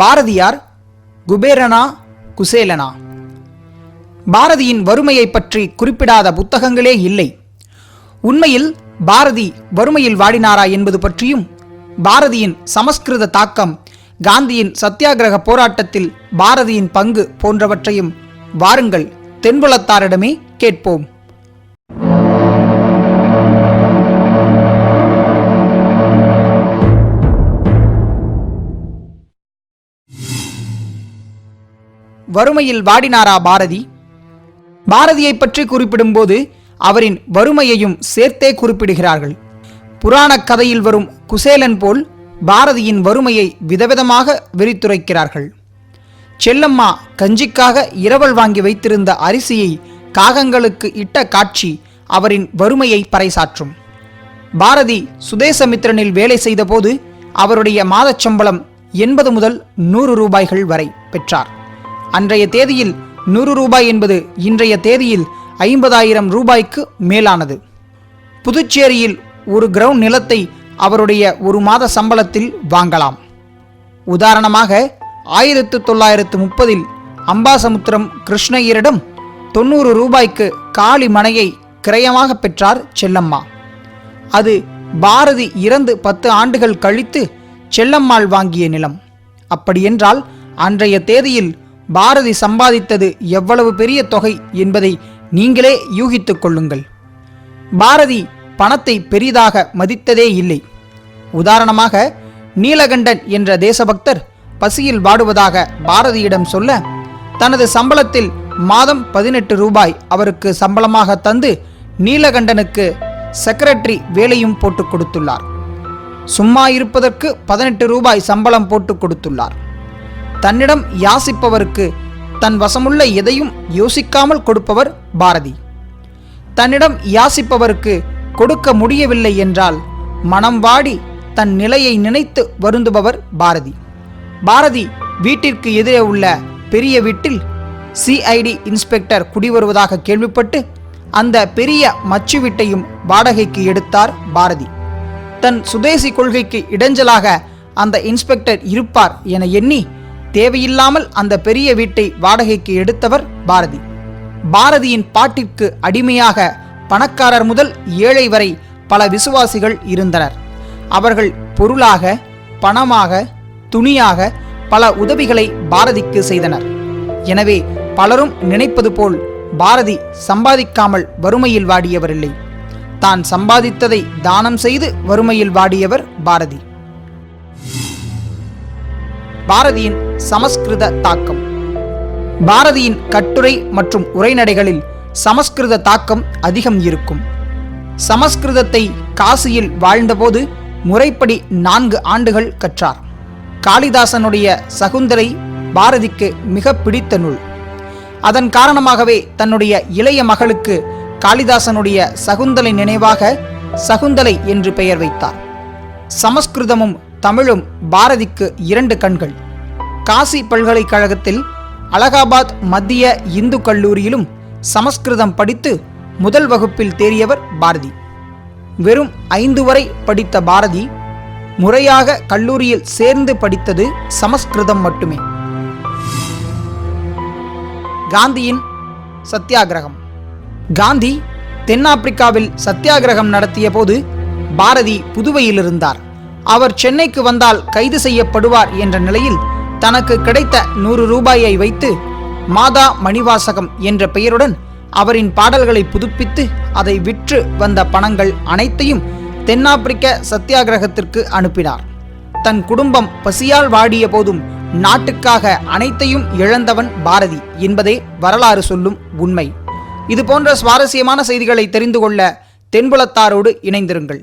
பாரதியார் குபேரனா குசேலனா? பாரதியின் வறுமையை பற்றி குறிப்பிடாத புத்தகங்களே இல்லை. உண்மையில் பாரதி வறுமையில் வாடினாரா என்பது பற்றியும் பாரதியின் சமஸ்கிருத தாக்கம் காந்தியின் சத்தியாகிரக போராட்டத்தில் பாரதியின் பங்கு போன்றவற்றையும் வாருங்கள் தென்புலத்தாரிடமே கேட்போம். வறுமையில் வாடினாரா பாரதி? பாரதியை பற்றி குறிப்பிடும்போது அவரின் வறுமையையும் சேர்த்தே குறிப்பிடுகிறார்கள். புராணக் கதையில் வரும் குசேலன் போல் பாரதியின் வறுமையை விதவிதமாக விரித்துரைக்கிறார்கள். செல்லம்மா கஞ்சிக்காக இரவல் வாங்கி வைத்திருந்த அரிசியை காகங்களுக்கு இட்ட காட்சி அவரின் வறுமையை பறைசாற்றும். பாரதி சுதேசமித்திரனில் வேலை செய்தபோது அவருடைய மாதச் சம்பளம் எண்பது முதல் நூறு ரூபாய்கள் வரை பெற்றார். அன்றைய தேதியில் நூறு ரூபாய் என்பது இன்றைய தேதியில் ஐம்பதாயிரம் ரூபாய்க்கு மேலானது. புதுச்சேரியில் ஒரு கிரவுண்ட் நிலத்தை அவருடைய ஒரு மாத சம்பளத்தில் வாங்கலாம். உதாரணமாக ஆயிரத்து தொள்ளாயிரத்து முப்பதில் அம்பாசமுத்திரம் கிருஷ்ணய்யரிடம் தொண்ணூறு ரூபாய்க்கு காளி மனையை கிரயமாக பெற்றார் செல்லம்மா. அது பாரதி இறந்து பத்து ஆண்டுகள் கழித்து செல்லம்மாள் வாங்கிய நிலம். அப்படியென்றால் அன்றைய தேதியில் பாரதி சம்பாதித்தது எவ்வளவு பெரிய தொகை என்பதை நீங்களே யூகித்துக் கொள்ளுங்கள். பாரதி பணத்தை பெரிதாக மதித்ததே இல்லை. உதாரணமாக நீலகண்டன் என்ற தேசபக்தர் பசியில் வாடுவதாக பாரதியிடம் சொல்ல தனது சம்பளத்தில் மாதம் பதினெட்டு ரூபாய் அவருக்கு சம்பளமாக தந்து நீலகண்டனுக்கு செக்ரட்டரி வேலையும் போட்டுக் கொடுத்துள்ளார். சும்மா இருப்பதற்கு பதினெட்டு ரூபாய் சம்பளம் போட்டுக் கொடுத்துள்ளார். தன்னிடம் யாசிப்பவருக்கு தன் வசமுள்ள எதையும் யோசிக்காமல் கொடுப்பவர் பாரதி. தன்னிடம் யாசிப்பவருக்கு கொடுக்க முடியவில்லை என்றால் மனம் வாடி தன் நிலையை நினைத்து வருந்துபவர் பாரதி. பாரதி வீட்டிற்கு எதிரே உள்ள பெரிய வீட்டில் சிஐடி இன்ஸ்பெக்டர் குடிவருவதாக கேள்விப்பட்டு அந்த பெரிய மச்சு வீட்டையும் வாடகைக்கு எடுத்தார் பாரதி. தன் சுதேசி கொள்கைக்கு இடைஞ்சலாக அந்த இன்ஸ்பெக்டர் இருப்பார் என எண்ணி தேவையில்லாமல் அந்த பெரிய வீட்டை வாடகைக்கு எடுத்தவர் பாரதி. பாரதியின் பாட்டிற்கு அடிமையாக பணக்காரர் முதல் ஏழை வரை பல விசுவாசிகள் இருந்தனர். அவர்கள் பொருளாக பணமாக துணியாக பல உதவிகளை பாரதிக்கு செய்தனர். எனவே பலரும் நினைப்பது போல் பாரதி சம்பாதிக்காமல் வறுமையில் வாடியவரில்லை. தான் சம்பாதித்ததை தானம் செய்து வறுமையில் வாடியவர் பாரதி. பாரதியின் சமஸ்கிருத தாக்கம். பாரதியின் கட்டுரை மற்றும் உரைநடைகளில் சமஸ்கிருத தாக்கம் அதிகம் இருக்கும். சமஸ்கிருதத்தை காசியில் வாழ்ந்தபோது முறைப்படி நான்கு ஆண்டுகள் கற்றார். காளிதாசனுடைய சகுந்தலை பாரதிக்கு மிக பிடித்த நூல். அதன் காரணமாகவே தன்னுடைய இளைய மகளுக்கு காளிதாசனுடைய சகுந்தலை நினைவாக சகுந்தலை என்று பெயர் வைத்தார். சமஸ்கிருதமும் தமிழும் பாரதிக்கு இரண்டு கண்கள். காசி பல்கலைக்கழகத்தில் அலகாபாத் மத்திய இந்து கல்லூரியிலும் சமஸ்கிருதம் படித்து முதல் வகுப்பில் தேறியவர் பாரதி. வெறும் ஐந்து வரை படித்த பாரதி முறையாக கல்லூரியில் சேர்ந்து படித்தது சமஸ்கிருதம் மட்டுமே. காந்தியின் சத்தியாகிரகம். காந்தி தென்னாப்பிரிக்காவில் சத்தியாகிரகம் நடத்திய போது பாரதி புதுவையில் இருந்தார். அவர் சென்னைக்கு வந்தால் கைது செய்யப்படுவார் என்ற நிலையில் தனக்கு கிடைத்த நூறு ரூபாயை வைத்து மாதா மணிவாசகம் என்ற பெயருடன் அவரின் பாடல்களை புதுப்பித்து அதை விற்று வந்த பணங்கள் அனைத்தையும் தென்னாப்பிரிக்க சத்தியாகிரகத்திற்கு அனுப்பினார். தன் குடும்பம் பசியால் வாடிய போதும் நாட்டுக்காக அனைத்தையும் இழந்தவன் பாரதி என்பதே வரலாறு சொல்லும் உண்மை. இதுபோன்ற சுவாரஸ்யமான செய்திகளை தெரிந்து கொள்ள தென்புலத்தாரோடு இணைந்திருங்கள்.